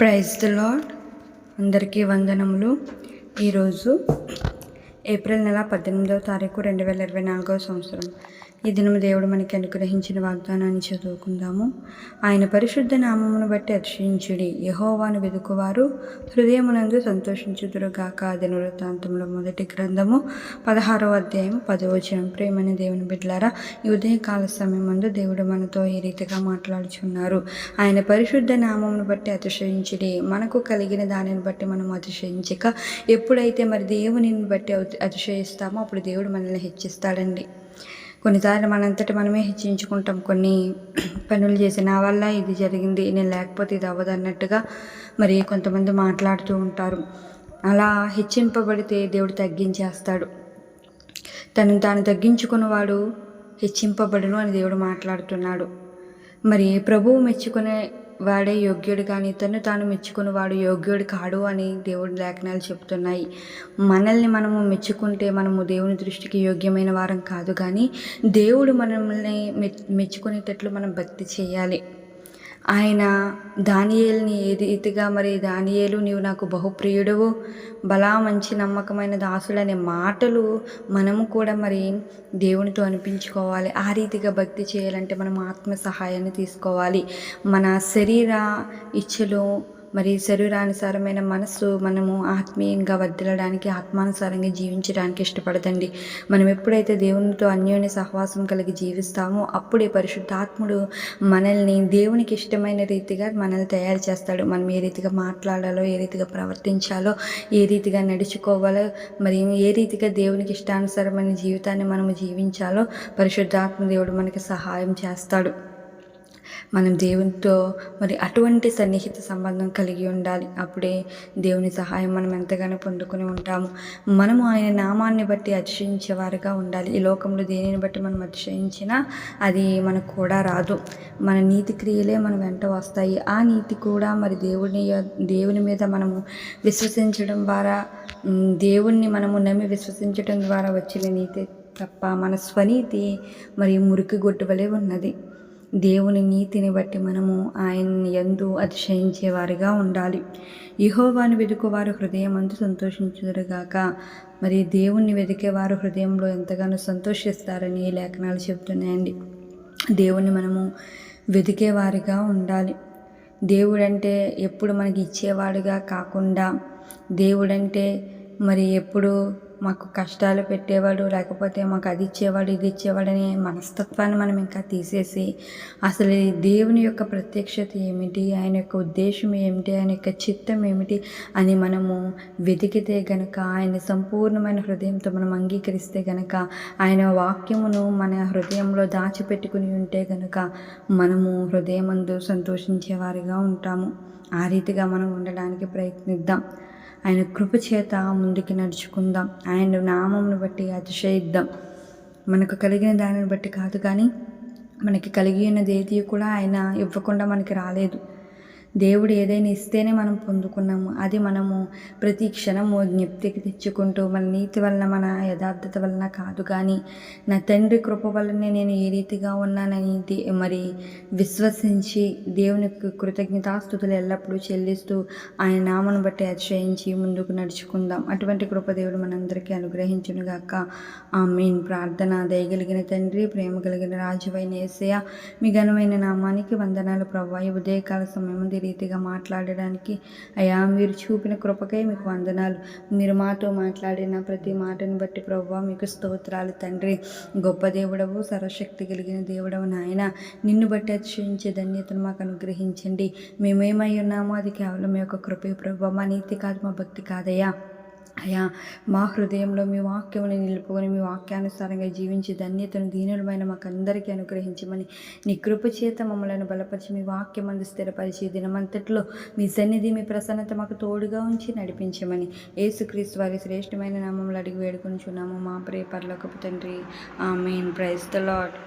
Praise the lord అందరికీ వందనములు. ఈరోజు ఏప్రిల్ నెల పద్దెనిమిదవ తారీఖు రెండు వేల ఇరవై నాలుగవ సంవత్సరం. ఈ దినము దేవుడు మనకి అనుగ్రహించిన వాగ్దానాన్ని చదువుకుందాము. ఆయన పరిశుద్ధ నామమును బట్టి అతిశయించుడి. యహోవాను వెదుకువారు హృదయమునందు సంతోషించుదురుగాక. దినవృత్తాంతంలో మొదటి గ్రంథము పదహారవ అధ్యాయం పదవచనం ప్రేమని దేవుని బిడ్లారా ఈ ఉదయకాల సమయం ముందు దేవుడు మనతో ఈ రీతిగా మాట్లాడుచున్నారు. ఆయన పరిశుద్ధ నామమును బట్టి అతిశయించుడి. మనకు కలిగిన దానిని బట్టి మనం అతిశయించక ఎప్పుడైతే మరి దేవునిని బట్టి అతిశయిస్తామో. అప్పుడు దేవుడు మనల్ని హెచ్చిస్తాడండి. కొన్నిసార్లు మనంతటి మనమే హెచ్చించుకుంటాం. కొన్ని పనులు చేసి నా వల్ల ఇది జరిగింది నేను లేకపోతే ఇది అవ్వదు అన్నట్టుగా మరి కొంతమంది మాట్లాడుతూ ఉంటారు. అలా హెచ్చింపబడితే దేవుడు తగ్గించేస్తాడు. తను తాను తగ్గించుకున్నవాడు హెచ్చింపబడును అని దేవుడు మాట్లాడుతున్నాడు. మరి ప్రభువు మెచ్చుకునే వాడే యోగ్యుడు కానీ తను తాను మెచ్చుకుని వాడు యోగ్యుడు కాడు అని దేవుడి లేఖనాలు చెప్తున్నాయి. మనల్ని మనము మెచ్చుకుంటే మనము దేవుని దృష్టికి యోగ్యమైన వారం కాదు కానీ దేవుడు మనల్ని మె- మెచ్చుకునేటట్లు మనం భక్తి చేయాలి. ఆయన దానియేల్ని ఏది ఇదిగా మరి దానియేలు నీవు నాకు బహుప్రియుడవు? బలా మంచి నమ్మకమైన దాసుడు అనే మాటలు మనము కూడా మరి దేవునితో అనిపించుకోవాలి. ఆ రీతిగా భక్తి చేయాలంటే మనం ఆత్మ సహాయాన్ని తీసుకోవాలి. మన శరీర ఇచ్చలు మరి శరీరానుసారమైన మనస్సు మనము ఆత్మీయంగా వర్దిలడానికి ఆత్మానుసారంగా జీవించడానికి ఇష్టపడదండి. మనం ఎప్పుడైతే దేవునితో అన్యోన్య సహవాసం కలిగి జీవిస్తామో అప్పుడే పరిశుద్ధాత్ముడు మనల్ని దేవునికి ఇష్టమైన రీతిగా మనల్ని తయారు చేస్తాడు. మనం ఏ రీతిగా మాట్లాడాలో ఏ రీతిగా ప్రవర్తించాలో ఏ రీతిగా నడుచుకోవాలో మరి ఏ రీతిగా దేవునికి ఇష్టానుసారమైన జీవితాన్ని మనము జీవించాలో పరిశుద్ధాత్మ దేవుడు మనకి సహాయం చేస్తాడు. మనం దేవునితో మరి అటువంటి సన్నిహిత సంబంధం కలిగి ఉండాలి. అప్పుడే దేవుని సహాయం మనం ఎంతగానో పొందుకుని ఉంటాము. మనము ఆయన నామాన్ని బట్టి అతిశయించేవారుగా ఉండాలి. ఈ లోకంలో దేనిని బట్టి మనం అతిశయించినా అది మనకు కూడా రాదు. మన నీతి క్రియలే మన వెంట వస్తాయి. ఆ నీతి కూడా మరి దేవుని దేవుని మీద మనము విశ్వసించడం ద్వారా దేవుణ్ణి మనము నమ్మి విశ్వసించడం ద్వారా వచ్చిన నీతి తప్ప మన స్వనీతి మరి మురికి గొడ్డు వలె ఉన్నది. దేవుని నీతిని బట్టి మనము ఆయన్ని ఎందు అతిశయించేవారిగా ఉండాలి. యహోవాను వెతుకువారు హృదయం అందు సంతోషించుదురుగాక. మరి దేవుణ్ణి వెతికేవారు హృదయంలో ఎంతగానో సంతోషిస్తారని ఈ లేఖనాలు చెప్తున్నాయండి దేవుణ్ణి మనము వెతికేవారిగా ఉండాలి. దేవుడంటే ఎప్పుడు మనకి ఇచ్చేవాడుగా కాకుండా దేవుడంటే మరి ఎప్పుడు మాకు కష్టాలు పెట్టేవాడు లేకపోతే మాకు అది ఇచ్చేవాడు ఇది ఇచ్చేవాడు అనే మనస్తత్వాన్ని మనం ఇంకా తీసేసి అసలు దేవుని యొక్క ప్రత్యక్షత ఏమిటి? ఆయన యొక్క ఉద్దేశం ఏమిటి? ఆయన యొక్క చిత్తం ఏమిటి? అని మనము వెతికితే గనక ఆయన సంపూర్ణమైన హృదయంతో మనం అంగీకరిస్తే గనక ఆయన వాక్యమును మన హృదయంలో దాచిపెట్టుకుని ఉంటే గనక మనము హృదయమందు సంతోషించేవారిగా ఉంటాము. ఆ రీతిగా మనం ఉండడానికి ప్రయత్నిద్దాం. ఆయన కృప చేత ముందుకు నడుచుకుందాం. ఆయన నామంను బట్టి అతిశయిద్దాం. మనకు కలిగిన దానిని బట్టి కాదు కానీ మనకి కలిగి ఉన్న ఏది కూడా ఆయన ఇవ్వకుండా మనకి రాలేదు. దేవుడు ఏదైనా ఇస్తేనే మనం పొందుకున్నాము. అది మనము ప్రతి క్షణము జ్ఞప్తికి తెచ్చుకుంటూ మన నీతి వలన మన యథార్థత వలన కాదు కానీ నా తండ్రి కృప వలనే నేను ఏ రీతిగా ఉన్నానని దే- మరి విశ్వసించి దేవునికి కృతజ్ఞతాస్థుతులు ఎల్లప్పుడూ చెల్లిస్తూ ఆయన నామను బట్టి అతిశయించి ముందుకు నడుచుకుందాం. అటువంటి కృప దేవుడు మనందరికీ అనుగ్రహించునుగాక ఆ మీన్ ప్రార్థన దయగలిగిన తండ్రి ప్రేమ కలిగిన రాజువైన ఏసయ మీ ఘనమైన నామానికి వందనాలు. ప్రభా ఉదయకాల సమయం రీతిగా మాట్లాడడానికి అయ్యా మీరు చూపిన కృపకై మీకు వందనాలు. మీరు మాతో మాట్లాడిన ప్రతి మాటను బట్టి ప్రభు మీకు స్తోత్రాలు తండ్రి. గొప్ప దేవుడవు సర్వశక్తి కలిగిన దేవుడవు నాయన. నిన్ను బట్టి అతిశయించే ధన్యతను మాకు అనుగ్రహించండి. మేమేమై ఉన్నామో అది కేవలం మీ యొక్క కృపే ప్రభు మా నీతి కాదు మా భక్తి కాదయ్యా. అయా మా హృదయంలో మీ వాక్యమును నిలుపుకొని మీ వాక్యానుసారంగా జీవించి ధన్యతను దీనులమైన మాకు అందరికీ అనుగ్రహించమని నీ కృపచేత చేత బలపరిచి మీ వాక్యం అందు స్థిరపరిచి దినమంతట్లో మీ సన్నిధి మీ ప్రసన్నత మాకు తోడుగా ఉంచి నడిపించమని యేసుక్రీస్తు వారి శ్రేష్టమైన నామంలో అడిగి వేడుకొనిచున్నాము. మా ప్రియ పరలోకపు తండ్రి. ఆ మెయిన్ ప్రైజ్ ద లాడ్